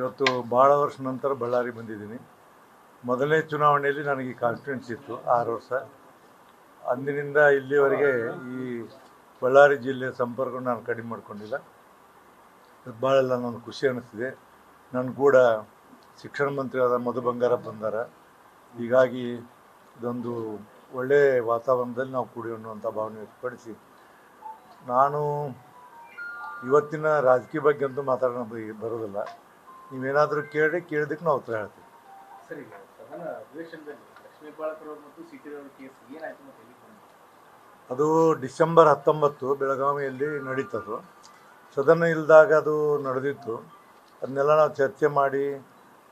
ಇವತ್ತು ಭಾಳ ವರ್ಷ ನಂತರ ಬಳ್ಳಾರಿ ಬಂದಿದ್ದೀನಿ. ಮೊದಲನೇ ಚುನಾವಣೆಯಲ್ಲಿ ನನಗೆ ಕಾನ್ಫಿಡೆನ್ಸ್ ಇತ್ತು, ಆರು ವರ್ಷ. ಅಂದಿನಿಂದ ಇಲ್ಲಿವರೆಗೆ ಈ ಬಳ್ಳಾರಿ ಜಿಲ್ಲೆಯ ಸಂಪರ್ಕ ನಾನು ಕಡಿಮೆ ಮಾಡ್ಕೊಂಡಿಲ್ಲ. ಭಾಳೆಲ್ಲ ನನಗೆ ಖುಷಿ ಅನ್ನಿಸ್ತಿದೆ ನನ್ನ ಕೂಡ ಶಿಕ್ಷಣ ಮಂತ್ರಿಯಾದ ಮಧು ಬಂಗಾರ ಬಂದಾರ. ಹೀಗಾಗಿ ಇದೊಂದು ಒಳ್ಳೆಯ ವಾತಾವರಣದಲ್ಲಿ ನಾವು ಕೂಡಿ ಅನ್ನುವಂಥ ಭಾವನೆ ವ್ಯಕ್ತಪಡಿಸಿ. ನಾನು ಇವತ್ತಿನ ರಾಜಕೀಯ ಬಗ್ಗೆ ಅಂತೂ ಮಾತಾಡೋಣ ಬರೋದಿಲ್ಲ. ನೀವೇನಾದರೂ ಕೇಳಿ ಕೇಳಿದಕ್ಕೆ ನಾವು ಉತ್ತರ ಹೇಳ್ತೀವಿ. ಸರಿ ಸದನ ಅಧಿವೇಶನದಲ್ಲಿ ಲಕ್ಷ್ಮೀ ಹೆಬ್ಬಾಳ್ಕರ್ ಮತ್ತು ಸಿ ಟಿ ಕೇಸ್ ಏನಾಯ್ತು ಮತ್ತೆ ಎಲ್ಲಿಗೆ ಬಂತು ಅದು ಡಿಸೆಂಬರ್ ಹತ್ತೊಂಬತ್ತು ಬೆಳಗಾವಿಯಲ್ಲಿ ನಡೀತದು. ಸದನ ಇಲ್ಲದಾಗ ಅದು ನಡೆದಿತ್ತು. ಅದನ್ನೆಲ್ಲ ನಾವು ಚರ್ಚೆ ಮಾಡಿ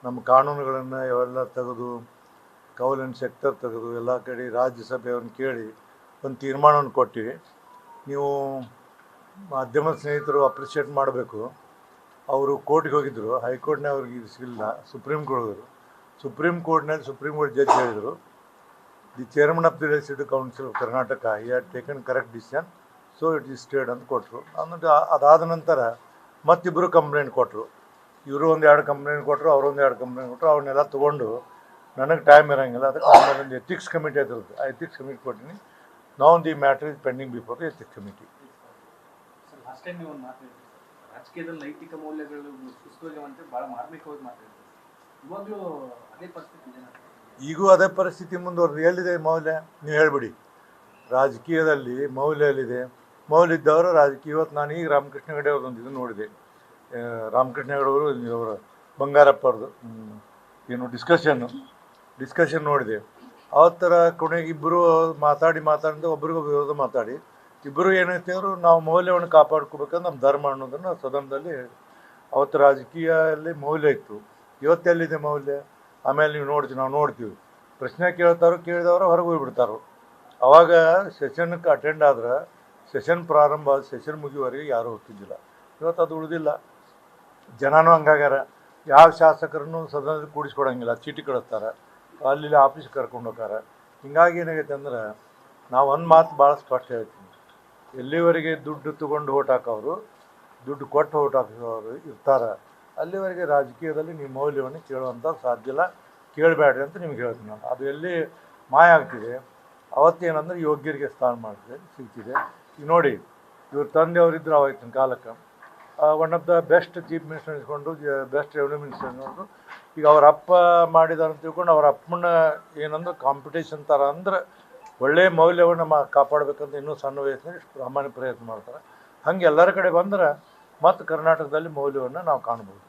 ನಮ್ಮ ಕಾನೂನುಗಳನ್ನು ಇವೆಲ್ಲ ತೆಗೆದು ಕೌಲ್ ಆ್ಯಂಡ್ ಸೆಕ್ಟರ್ ತೆಗೆದು ಎಲ್ಲ ಕಡೆ ರಾಜ್ಯಸಭೆಯವ್ರನ್ನ ಕೇಳಿ ಒಂದು ತೀರ್ಮಾನವನ್ನು ಕೊಟ್ಟಿವಿ. ನೀವು ಮಾಧ್ಯಮ ಸ್ನೇಹಿತರು ಅಪ್ರಿಷಿಯೇಟ್ ಮಾಡಬೇಕು. ಅವರು ಕೋರ್ಟ್ಗೆ ಹೋಗಿದ್ದರು ಹೈಕೋರ್ಟ್ನೇ ಅವ್ರಿಗೆ ಸಿಗಲಿಲ್ಲ. ಸುಪ್ರೀಂ ಕೋರ್ಟ್ ಹೋದರು. ಸುಪ್ರೀಂ ಕೋರ್ಟ್ನಲ್ಲಿ ಸುಪ್ರೀಂ ಕೋರ್ಟ್ ಜಡ್ಜ್ ಹೇಳಿದರು. The chairman of the city council of Karnataka he are taken correct decision so it is stayed ಅಂತ ಕೊಟ್ಟರು ಆಮೇಲೆ ಅದಾದ ನಂತರ ಮತ್ತಿಬ್ಬರು ಕಂಪ್ಲೇಂಟ್ ಕೊಟ್ಟರು ಇವರು ಒಂದು ಎರಡು ಕಂಪ್ಲೇಂಟ್ ಕೊಟ್ಟರು ಅವರೊಂದು ಎರಡು ಕಂಪ್ಲೇಂಟ್ ಕೊಟ್ಟರು ಅವನ್ನೆಲ್ಲ ತೊಗೊಂಡು ನನಗೆ ಟೈಮ್ ಇರೋಂಗಿಲ್ಲ. ಅದಕ್ಕೆ ಆಮೇಲೆ ಒಂದು ಎಥಿಕ್ಸ್ ಕಮಿಟಿ ಅದ್ರದ್ದು ಆ ಎಥಿಕ್ಸ್ ಕಮಿಟಿ ಕೊಟ್ಟಿನಿ. ನಾವು the matter is pending before the ethics committee ರಾಜಕೀಯದಲ್ಲಿ ನೈತಿಕ ಮೌಲ್ಯಗಳು ಕುಸಿದೋಗ್ಯವಂತೆ ಬಹಳ ಮಾರ್ಮಿಕವಾಗಿ ಮಾತಾಡ್ತಾರೆ. ಇವಾಗಲೂ ಅದೇ ಪರಿಸ್ಥಿತಿ ಈಗೂ ಅದೇ ಪರಿಸ್ಥಿತಿ ಮುಂದುವರೆದು ಎಲ್ಲಿದೆ ಮೌಲ್ಯ? ನೀವು ಹೇಳ್ಬಿಡಿ. ರಾಜಕೀಯದಲ್ಲಿ ಮೌಲ್ಯ ಎಲ್ಲಿದೆ ಮೌಲ್ಯ ಇದ್ದವರು ರಾಜಕೀಯ. ಇವತ್ತು ನಾನು ಈಗ ರಾಮಕೃಷ್ಣ ಹೆಗಡೆ ಅವ್ರದ್ದೊಂದು ಇದು ನೋಡಿದೆ. ರಾಮಕೃಷ್ಣ ಹೆಗಡೆ ಅವರು ಅವರ ಬಂಗಾರಪ್ಪ ಅವ್ರದ್ದು ಏನು ಡಿಸ್ಕಷನ್ನು ಡಿಸ್ಕಷನ್ ನೋಡಿದೆ. ಆ ಥರ ಕೊನೆಗೆ ಇಬ್ಬರು ಮಾತಾಡಿ ಮಾತಾಡಿದ ಒಬ್ರಿಗೊಬ್ಬರು ವಿರೋಧ ಮಾತಾಡಿ. ಇಬ್ಬರು ಏನೈತೆ ನಾವು ಮೌಲ್ಯವನ್ನು ಕಾಪಾಡ್ಕೋಬೇಕಂದ್ರೆ ನಮ್ಮ ಧರ್ಮ ಅನ್ನೋದನ್ನು ಸದನದಲ್ಲಿ ಅವತ್ತು ರಾಜಕೀಯದಲ್ಲಿ ಮೌಲ್ಯ ಇತ್ತು. ಇವತ್ತೆಲ್ಲಿದೆ ಮೌಲ್ಯ? ಆಮೇಲೆ ನೀವು ನೋಡ್ತೀವಿ ನಾವು ನೋಡ್ತೀವಿ. ಪ್ರಶ್ನೆ ಕೇಳ್ತಾರೋ ಕೇಳಿದವರು ಹೊರಗೆ ಹೋಗ್ಬಿಡ್ತಾರೋ. ಅವಾಗ ಸೆಷನ್ಗೆ ಅಟೆಂಡ್ ಆದ್ರೆ, ಸೆಷನ್ ಪ್ರಾರಂಭ ಆದ ಸೆಷನ್ ಮುಗಿಯುವವರೆಗೆ ಯಾರೂ ಹೋಗ್ತಿದ್ದಿಲ್ಲ. ಇವತ್ತು ಅದು ಉಳಿದಿಲ್ಲ. ಜನನೂ ಹಂಗಾಗ್ಯಾರ. ಯಾವ ಶಾಸಕರನ್ನು ಸದನದಲ್ಲಿ ಕೂಡಿಸ್ಕೊಡಂಗಿಲ್ಲ. ಚೀಟಿ ಕಳಿಸ್ತಾರೆ. ಅಲ್ಲಿ ಆಫೀಸ್ ಕರ್ಕೊಂಡು ಹೋಗ್ತಾರೆ. ಹಿಂಗಾಗಿ ಏನಾಗೈತೆ ಅಂದ್ರೆ ನಾವು ಒಂದು ಮಾತು ಭಾಳ ಸ್ಪಷ್ಟ ಹೇಳ್ತೀನಿ. ಎಲ್ಲಿವರೆಗೆ ದುಡ್ಡು ತಗೊಂಡು ಓಟ್ ಹಾಕೋರು ದುಡ್ಡು ಕೊಟ್ಟು ಓಟ್ ಹಾಕೋರು ಇರ್ತಾರೆ, ಅಲ್ಲಿವರೆಗೆ ರಾಜಕೀಯದಲ್ಲಿ ನಿಮ್ಮ ಮೌಲ್ಯವನ್ನು ಕೇಳುವಂಥ ಸಾಧ್ಯ ಇಲ್ಲ. ಕೇಳಬೇಡ್ರಿ ಅಂತ ನಿಮ್ಗೆ ಹೇಳ್ತೀನಿ ನಾನು. ಅದು ಎಲ್ಲಿ ಮಾಯ ಆಗ್ತಿದೆ, ಅವತ್ತೇನಂದ್ರೆ ಯೋಗ್ಯರಿಗೆ ಸ್ಥಾನ ಮಾಡಿದೆ ಸಿಗ್ತಿದೆ. ಈಗ ನೋಡಿ, ಇವ್ರ ತಂದೆಯವರಿದ್ದರು ಆವಾಗಿನ ಕಾಲಕ್ಕೆ. One of the best chief minister ಅನಿಸ್ಕೊಂಡು best revenue minister ಇಸ್ಕೊಂಡು ಈಗ ಅವ್ರ ಅಪ್ಪ ಮಾಡಿದಾರೆ ಅಂತ ತಿಳ್ಕೊಂಡು ಅವ್ರ ಅಪ್ಪನ ಏನಂದ್ರೆ ಕಾಂಪಿಟೇಷನ್ ಥರ ಅಂದ್ರೆ ಒಳ್ಳೆಯ ಮೌಲ್ಯವನ್ನು ಮಾ ಕಾಪಾಡಬೇಕಂತ ಇನ್ನೂ ಸಣ್ಣ ವಯಸ್ಸಿನಲ್ಲಿ ಪ್ರಾಮಾಣಿಕ ಪ್ರಯತ್ನ ಮಾಡ್ತಾರೆ. ಹಂಗೆ ಎಲ್ಲರ ಕಡೆ ಬಂದ್ರೆ ಮತ್ತು ಕರ್ನಾಟಕದಲ್ಲಿ ಮೌಲ್ಯವನ್ನು ನಾವು ಕಾಣ್ಬೋದು.